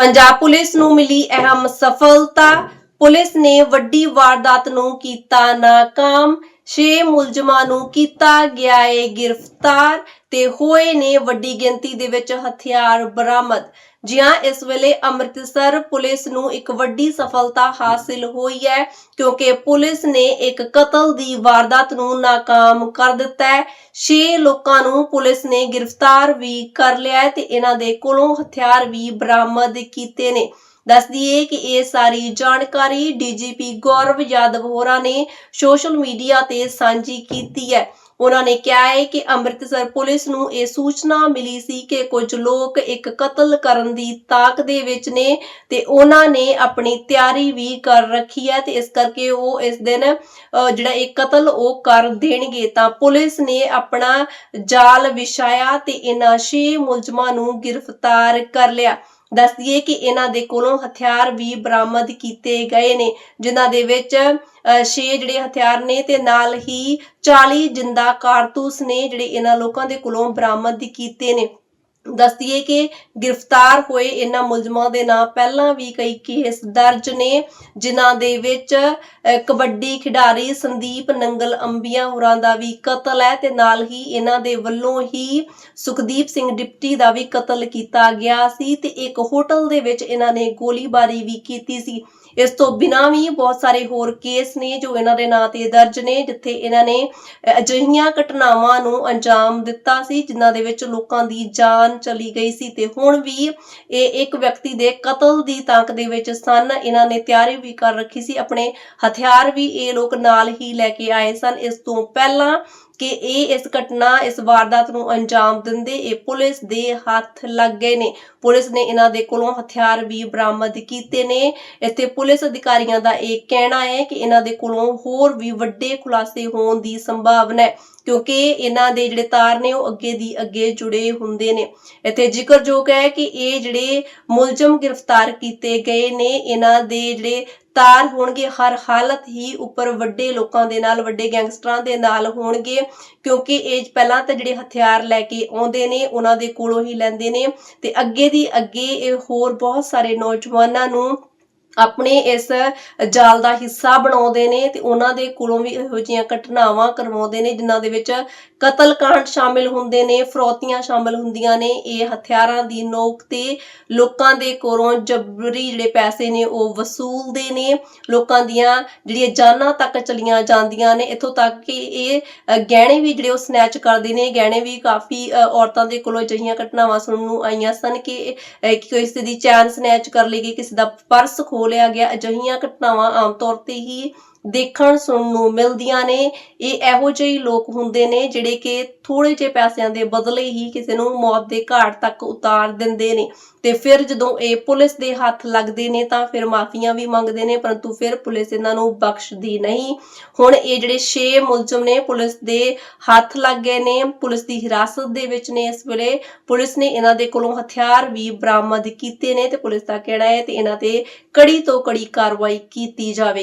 Punjab police ਨੂੰ ਮਿਲੀ ਅਹਿਮ ਸਫਲਤਾ। ਪੁਲਿਸ ਨੇ ਵੱਡੀ ਵਾਰਦਾਤ ਨੂੰ ਕੀਤਾ ਨਾਕਾਮ। 6 ਮੁਲਜ਼ਮਾਂ ਨੂੰ ਕੀਤਾ ਗਿਆ ਏ ਗ੍ਰਿਫਤਾਰ। ਤੇ ਹੋਏ ਨੇ ਵੱਡੀ ਗਿਣਤੀ ਦੇ ਵਿੱਚ ਹਥਿਆਰ ਬਰਾਮਦ। ਜਿਹਾਂ ਇਸ ਵੇਲੇ ਅੰਮ੍ਰਿਤਸਰ ਪੁਲਿਸ ਨੂੰ ਇੱਕ ਵੱਡੀ ਸਫਲਤਾ ਹਾਸਿਲ ਹੋਈ ਹੈ, ਕਿਉਂਕਿ ਪੁਲਿਸ ਨੇ ਇੱਕ ਕਤਲ ਦੀ ਵਾਰਦਾਤ ਨੂੰ ਨਾਕਾਮ ਕਰ ਦਿੱਤਾ ਹੈ। 6 ਲੋਕਾਂ ਨੂੰ ਪੁਲਿਸ ਨੇ ਗ੍ਰਿਫਤਾਰ ਵੀ ਕਰ ਲਿਆ ਹੈ ਤੇ ਇਹਨਾਂ ਦੇ ਕੋਲੋਂ ਹਥਿਆਰ ਵੀ ਬਰਾਮਦ ਕੀਤੇ ਨੇ। ਦੱਸ ਦਈਏ ਕਿ ਇਹ ਸਾਰੀ ਜਾਣਕਾਰੀ ਡੀਜੀਪੀ ਗੌਰਵ ਯਾਦਵ ਹੋਰਾਂ ਨੇ ਸੋਸ਼ਲ ਮੀਡੀਆ ਤੇ ਸਾਂਝੀ ਕੀਤੀ ਹੈ। ਉਹਨਾਂ ਨੇ ਕਿਹਾ ਹੈ ਕਿ ਅੰਮ੍ਰਿਤਸਰ ਪੁਲਿਸ ਨੂੰ ਇਹ ਸੂਚਨਾ ਮਿਲੀ ਸੀ ਕਿ ਕੁਝ ਲੋਕ ਇੱਕ ਕਤਲ ਕਰਨ ਦੀ ਤਾਕ ਦੇ ਵਿੱਚ ਨੇ ਤੇ ਉਹਨਾਂ ਨੇ ਆਪਣੀ ਤਿਆਰੀ ਵੀ ਕਰ ਰੱਖੀ ਹੈ ਤੇ ਇਸ ਕਰਕੇ ਉਹ ਇਸ ਦਿਨ ਜਿਹੜਾ ਇਹ ਕਤਲ ਉਹ ਕਰ ਦੇਣਗੇ। ਤਾਂ ਪੁਲਿਸ ਨੇ ਆਪਣਾ ਜਾਲ ਵਿਛਾਇਆ ਤੇ ਇਹਨਾਂ ਛੇ ਮੁਲਜ਼ਮਾਂ ਨੂੰ ਗ੍ਰਿਫਤਾਰ ਕਰ ਲਿਆ। ਦੱਸ ਦਈਏ ਕਿ ਇਹਨਾਂ ਦੇ ਕੋਲੋਂ ਹਥਿਆਰ ਵੀ ਬਰਾਮਦ ਕੀਤੇ ਗਏ ਨੇ ਜਿਨ੍ਹਾਂ ਦੇ ਵਿੱਚ ਅਹ, ਛੇ ਜਿਹੜੇ ਹਥਿਆਰ ਨੇ ਤੇ ਨਾਲ ਹੀ 40 ਜਿੰਦਾ ਕਾਰਤੂਸ ਨੇ ਜਿਹੜੇ ਇਹਨਾਂ ਲੋਕਾਂ ਦੇ ਕੋਲੋਂ ਬਰਾਮਦ ਕੀਤੇ ਨੇ। ਦੱਸ ਦਈਏ ਕਿ ਗ੍ਰਿਫਤਾਰ ਹੋਏ ਇਹਨਾਂ ਮੁਲਜ਼ਮਾਂ ਦੇ ਨਾਂ ਪਹਿਲਾਂ ਵੀ ਕਈ ਕੇਸ ਦਰਜ ਨੇ, ਜਿਨ੍ਹਾਂ ਦੇ ਵਿੱਚ ਕਬੱਡੀ ਖਿਡਾਰੀ ਸੰਦੀਪ ਨੰਗਲ ਅੰਬੀਆਂ ਹੋਰਾਂ ਦਾ ਵੀ ਕਤਲ ਹੈ ਤੇ ਨਾਲ ਹੀ ਇਹਨਾਂ ਦੇ ਵੱਲੋਂ ਹੀ ਸੁਖਦੀਪ ਸਿੰਘ ਡਿਪਟੀ ਦਾ ਵੀ ਕਤਲ ਕੀਤਾ ਗਿਆ ਸੀ ਤੇ ਇੱਕ ਹੋਟਲ ਦੇ ਵਿੱਚ ਇਹਨਾਂ ਨੇ ਗੋਲੀਬਾਰੀ ਵੀ ਕੀਤੀ ਸੀ। ਇਸ ਤੋਂ ਬਿਨਾਂ ਵੀ ਬਹੁਤ ਸਾਰੇ ਹੋਰ ਕੇਸ ਨੇ ਜੋ ਇਹਨਾਂ ਦੇ ਨਾਂ ਤੇ ਦਰਜ ਨੇ, ਜਿੱਥੇ ਇਹਨਾਂ ਨੇ ਅਜਿਹੀਆਂ ਘਟਨਾਵਾਂ ਨੂੰ ਅੰਜਾਮ ਦਿੱਤਾ ਸੀ, ਜਿਨ੍ਹਾਂ ਦੇ ਵਿੱਚ ਲੋਕਾਂ ਦੀ ਜਾਨ ਚਲੀ ਗਈ ਸੀ ਤੇ ਹੁਣ ਵੀ ਇਹ ਇੱਕ ਵਿਅਕਤੀ ਦੇ ਕਤਲ ਦੀ ਤਾਕ ਦੇ ਵਿੱਚ ਸਨ। ਇਹਨਾਂ ਨੇ ਤਿਆਰੀ ਵੀ ਕਰ ਰੱਖੀ ਸੀ। ਆਪਣੇ ਹਥਿਆਰ ਵੀ ਇਹ ਲੋਕ ਨਾਲ ਹੀ ਲੈ ਕੇ ਆਏ ਸਨ। ਇਸ ਤੋਂ ਪਹਿਲਾਂ ਕਿ ਇਹ ਇਸ ਘਟਨਾ ਇਸ ਵਾਰਦਾਤ ਨੂੰ ਅੰਜਾਮ ਦਿੰਦੇ ਇਹ ਪੁਲਿਸ ਦੇ ਹੱਥ ਲੱਗ ਗਏ ਨੇ। ਪੁਲਿਸ ਨੇ ਇਹਨਾਂ ਦੇ ਕੋਲੋਂ ਹਥਿਆਰ ਵੀ ਬਰਾਮਦ ਕੀਤੇ ਨੇ। ਇੱਥੇ ਪੁਲਿਸ ਅਧਿਕਾਰੀਆਂ ਦਾ ਇਹ ਕਹਿਣਾ ਹੈ ਕਿ ਇਹਨਾਂ ਦੇ ਕੋਲੋਂ ਹੋਰ ਵੀ ਵੱਡੇ ਖੁਲਾਸੇ ਹੋਣ ਦੀ ਸੰਭਾਵਨਾ ਹੈ, ਕਿਉਂਕਿ ਇਹਨਾਂ ਦੇ ਜਿਹੜੇ ਤਾਰ ਨੇ ਉਹ ਅੱਗੇ ਦੀ ਅੱਗੇ ਜੁੜੇ ਹੁੰਦੇ ਨੇ। ਇੱਥੇ ਜ਼ਿਕਰਯੋਗ ਹੈ ਕਿ ਇਹ ਜਿਹੜੇ ਮੁਲਜ਼ਮ ਗ੍ਰਿਫਤਾਰ ਕੀਤੇ ਗਏ ਨੇ, ਇਹਨਾਂ ਦੇ ਜਿਹੜੇ ਤਾਰ ਹੋਣਗੇ, ਹਰ ਹਾਲਤ ਹੀ ਉੱਪਰ ਵੱਡੇ ਲੋਕਾਂ ਦੇ ਨਾਲ, ਵੱਡੇ ਗੈਂਗਸਟਰਾਂ ਦੇ ਨਾਲ ਹੋਣਗੇ, ਕਿਉਂਕਿ ਇਹ ਪਹਿਲਾਂ ਤਾਂ ਜਿਹੜੇ ਹਥਿਆਰ ਲੈ ਕੇ ਆਉਂਦੇ ਨੇ, ਉਹਨਾਂ ਦੇ ਕੋਲੋਂ ਹੀ ਲੈਂਦੇ ਨੇ ਤੇ ਅੱਗੇ ਦੀ ਅੱਗੇ ਇਹ ਹੋਰ ਬਹੁਤ ਸਾਰੇ ਨੌਜਵਾਨਾਂ ਨੂੰ ਆਪਣੇ ਇਸ ਜਾਲ ਦਾ ਹਿੱਸਾ ਬਣਾਉਂਦੇ ਨੇ ਤੇ ਉਹਨਾਂ ਦੇ ਕੋਲੋਂ ਵੀ ਇਹੋ ਜਿਹੀਆਂ ਘਟਨਾਵਾਂ ਕਰਵਾਉਂਦੇ ਨੇ, ਜਿਨ੍ਹਾਂ ਦੇ ਵਿੱਚ ਕਤਲकांड ਸ਼ਾਮਿਲ ਹੁੰਦੇ ਨੇ, ਫਰੋਤੀਆਂ ਸ਼ਾਮਿਲ ਹੁੰਦੀਆਂ ਨੇ। ਇਹ ਹਥਿਆਰਾਂ ਦੀ ਨੋਕ ਤੇ ਲੋਕਾਂ ਦੇ ਕੋਲੋਂ ਜਬਰੀ ਜਿਹੜੇ ਪੈਸੇ ਨੇ, ਉਹ ਵਸੂਲਦੇ ਨੇ। ਲੋਕਾਂ ਦੀਆਂ ਜਿਹੜੀਆਂ ਜਾਨਾਂ ਤੱਕ ਚਲੀਆਂ ਜਾਂਦੀਆਂ ਨੇ। ਇੱਥੋਂ ਤੱਕ ਕਿ ਇਹ ਗਹਿਣੇ ਵੀ ਜਿਹੜੇ ਉਹ ਸਨੈਚ ਕਰਦੇ ਨੇ। ਗਹਿਣੇ ਵੀ ਕਾਫੀ ਔਰਤਾਂ ਦੇ ਕੋਲੋਂ ਅਜਿਹੀਆਂ ਘਟਨਾਵਾਂ ਸੁਣਨ ਨੂੰ ਆਈਆਂ ਸਨ ਕਿ ਕਿਸੇ ਦੀ ਚੈਨ ਸਨੈਚ ਕਰ ਲਈ ਗਈ, ਕਿਸੇ ਦਾ ਪਰਸ ਖੋ ਲਿਆ ਗਿਆ। ਅਜਿਹੀਆਂ ਘਟਨਾਵਾਂ ਆਮ ਤੌਰ ਤੇ ਹੀ ਦੇਖਣ ਸੁਣਨ ਨੂੰ ਮਿਲਦੀਆਂ ਨੇ। ਇਹ ਇਹੋ ਜਿਹੇ ਲੋਕ ਹੁੰਦੇ ਨੇ ਜਿਹੜੇ ਕਿ ਥੋੜੇ ਜਿਹੇ ਪੈਸਿਆਂ ਦੇ ਬਦਲੇ ਹੀ ਕਿਸੇ ਨੂੰ ਮੌਤ ਦੇ ਘਾਟ ਤੱਕ ਉਤਾਰ ਦਿੰਦੇ ਨੇ। ਤੇ ਫਿਰ ਜਦੋਂ ਇਹ ਪੁਲਿਸ ਦੇ ਹੱਥ ਲੱਗਦੇ ਨੇ ਤਾਂ ਫਿਰ ਮਾਫੀਆਂ ਵੀ ਮੰਗਦੇ ਨੇ, ਪਰੰਤੂ ਫਿਰ ਪੁਲਿਸ ਇਹਨਾਂ ਨੂੰ ਬਖਸ਼ਦੀ ਨਹੀਂ। ਹੁਣ ਇਹ ਜਿਹੜੇ 6 ਮੁਲਜ਼ਮ ਨੇ ਪੁਲਿਸ ਦੇ ਹੱਥ ਲੱਗ ਗਏ ਨੇ। ਪੁਲਿਸ ਦੀ ਹਿਰਾਸਤ ਦੇ ਵਿੱਚ ਨੇ ਇਸ ਵੇਲੇ। ਪੁਲਿਸ ਨੇ ਇਹਨਾਂ ਦੇ ਕੋਲੋਂ ਹਥਿਆਰ ਵੀ ਬਰਾਮਦ ਕੀਤੇ ਨੇ ਤੇ ਪੁਲਿਸ ਦਾ ਕਹਿਣਾ ਹੈ ਤੇ ਇਹਨਾਂ ਤੇ ਕੜੀ ਤੋਂ ਕੜੀ ਕਾਰਵਾਈ ਕੀਤੀ ਜਾਵੇਗੀ।